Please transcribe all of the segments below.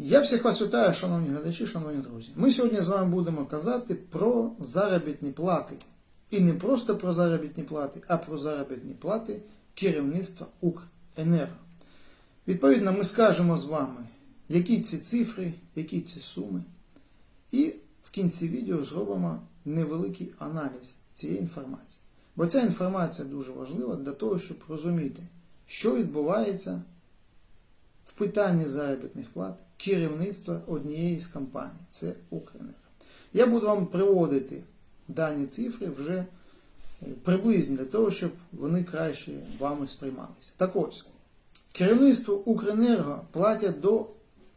Я всіх вас вітаю, шановні глядачі, шановні друзі. Ми сьогодні з вами будемо казати про заробітні плати. І не просто про заробітні плати, а про заробітні плати керівництва Укренерго. Відповідно, ми скажемо з вами, які ці цифри, які ці суми. І в кінці відео зробимо невеликий аналіз цієї інформації. Бо ця інформація дуже важлива для того, щоб розуміти, що відбувається в питанні заробітних плат керівництва однієї з компаній, це Укренерго. Я буду вам приводити дані цифри вже е, приблизні для того, щоб вони краще вами сприймалися. Так ось, керівництво Укренерго платять до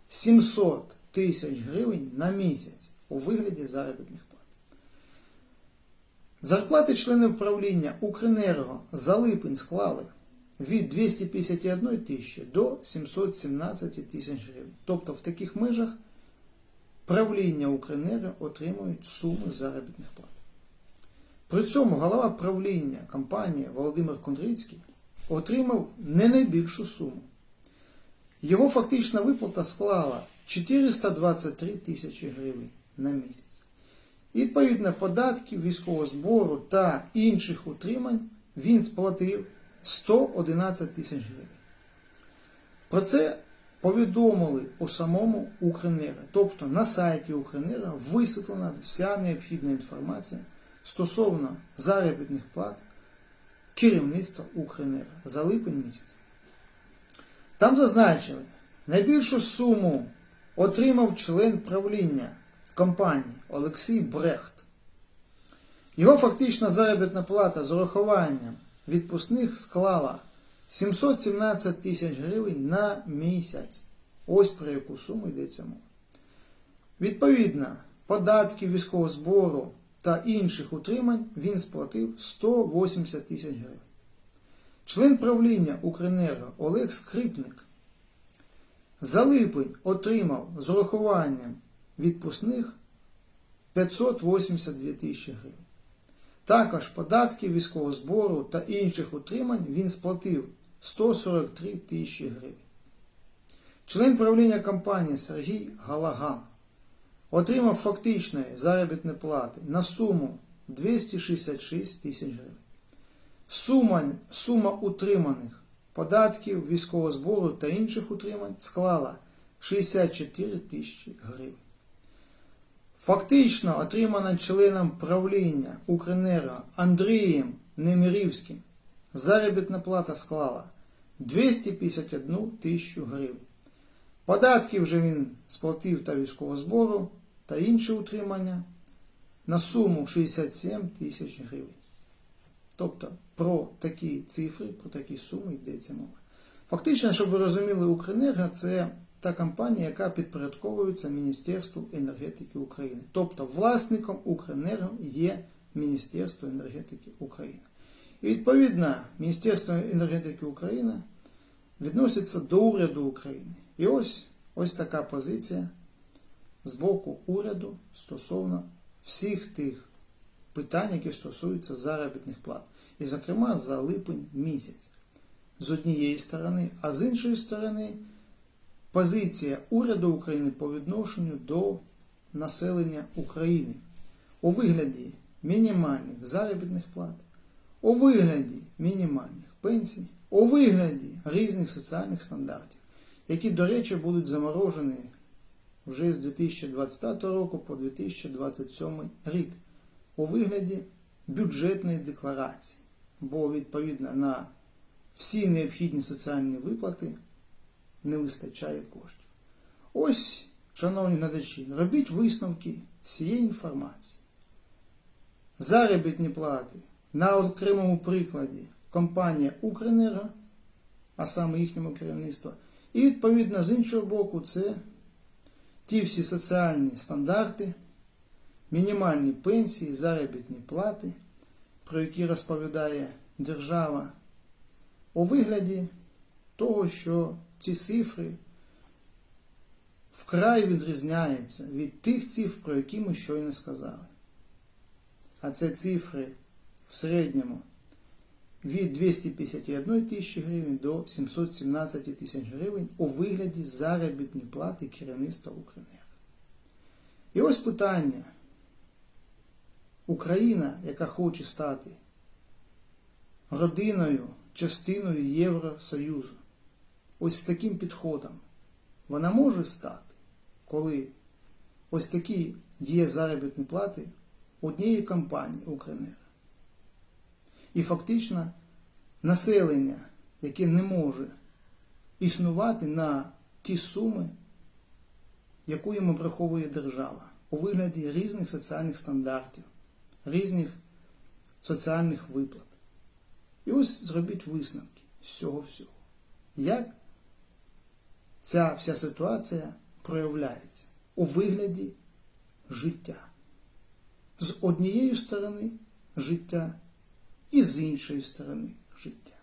700 тисяч гривень на місяць у вигляді заробітних плат. Зарплати членів правління Укренерго за липень склали від 251 тисячі до 717 тисяч гривень. Тобто в таких межах правління Укренерго отримують суми заробітних плат. При цьому голова правління компанії Володимир Кондрицький отримав не найбільшу суму. Його фактична виплата склала 423 тисячі гривень на місяць. Відповідно податків, військового збору та інших утримань він сплатив 111 тисяч гривень. Про це повідомили у самому Укренерго. Тобто на сайті Укренерго висвітлена вся необхідна інформація стосовно заробітних плат керівництва Укренерго за липень місяць. Там зазначили, найбільшу суму отримав член правління компанії Олексій Брехт. Його фактична заробітна плата з урахуванням відпускних склала 717 тисяч гривень на місяць. Ось про яку суму йдеться мова. Відповідно, податків військового збору та інших утримань він сплатив 180 тисяч гривень. Член правління Укренерго Олег Скрипник за липень отримав з урахуванням відпускних 582 тисячі гривень. Також податки військового збору та інших утримань він сплатив 143 тисячі гривень. Член правління компанії Сергій Галаган отримав фактичної заробітної плати на суму 266 тисяч гривень. Сума, сума утриманих податків військового збору та інших утримань склала 64 тисячі гривень. Фактично отримана членом правління Укренерго Андрієм Немирівським заробітна плата склала 251 тисячу гривень. Податки вже він сплатив та військового збору та інші утримання на суму 67 тисяч гривень. Тобто про такі цифри, про такі суми йдеться мова. Фактично, щоб ви розуміли, Укренерго це та компанія, яка підпорядковується Міністерству енергетики України. Тобто власником Укренерго є Міністерство енергетики України. І відповідно Міністерство енергетики України відноситься до уряду України. І ось ось така позиція з боку уряду стосовно всіх тих питань, які стосуються заробітних плат. І, зокрема, за липень місяць. З однієї сторони, а з іншої сторони, позиція уряду України по відношенню до населення України. У вигляді мінімальних заробітних плат, у вигляді мінімальних пенсій, у вигляді різних соціальних стандартів, які, до речі, будуть заморожені вже з 2025 року по 2027 рік у вигляді бюджетної декларації, бо відповідно на всі необхідні соціальні виплати не вистачає коштів. Ось, шановні глядачі, робіть висновки цієї інформації. Заробітні плати на окремому прикладі компанія Укренерго, а саме їхньому керівництву, і відповідно з іншого боку, це ті всі соціальні стандарти, мінімальні пенсії, заробітні плати, про які розповідає держава, у вигляді того, що ці цифри вкрай відрізняються від тих цифр, про які ми щойно сказали. А це цифри в середньому від 251 тисячі гривень до 717 тисяч гривень у вигляді заробітної плати керівництва Укренерго. І ось питання. Україна, яка хоче стати родиною, частиною Євросоюзу, ось таким підходом, вона може стати, коли ось такі є заробітні плати однієї компанії Укренерго. І фактично населення, яке не може існувати на ті суми, яку йому враховує держава у вигляді різних соціальних стандартів, різних соціальних виплат. І ось зробіть висновки з цього всього. Як ця вся ситуація проявляється у вигляді життя. З однієї сторони життя і з іншої сторони життя.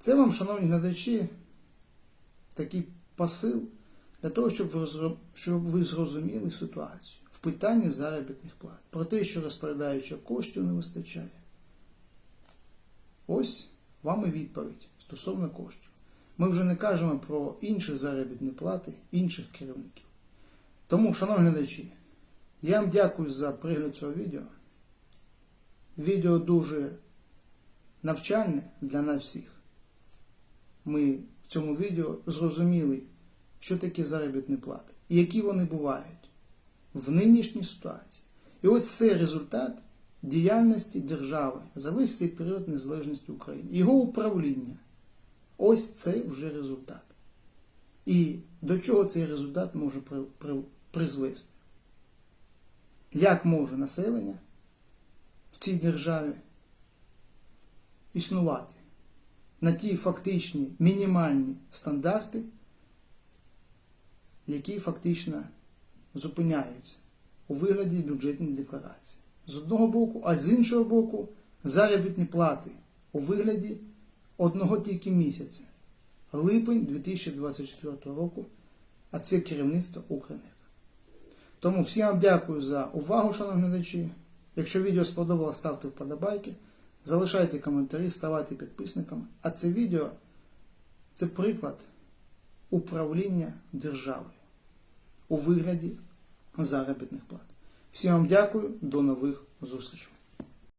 Це вам, шановні глядачі, такий посил для того, щоб ви, щоб ви зрозуміли ситуацію в питанні заробітних плат. Про те, що розповідають, що коштів не вистачає. Ось вам і відповідь стосовно коштів. Ми вже не кажемо про інші заробітні плати інших керівників. Тому, шановні глядачі, я вам дякую за перегляд цього відео. Відео дуже навчальне для нас всіх. Ми в цьому відео зрозуміли, що таке заробітні плати і які вони бувають в нинішній ситуації. І ось це результат діяльності держави за весь цей період незалежності України. Його управління. Ось це вже результат. І до чого цей результат може при- при- призвести? Як може населення в цій державі існувати на ті фактичні мінімальні стандарти, які фактично зупиняються у вигляді бюджетної декларації. З одного боку, а з іншого боку, заробітні плати у вигляді одного тільки місяця, липень 2024 року, а це керівництво Укренерго. Тому всім вам дякую за увагу, шановні глядачі. Якщо відео сподобалось, ставте вподобайки, залишайте коментарі, ставайте підписниками. А це відео це приклад управління державою у вигляді заробітних плат. Всім вам дякую, до нових зустрічей.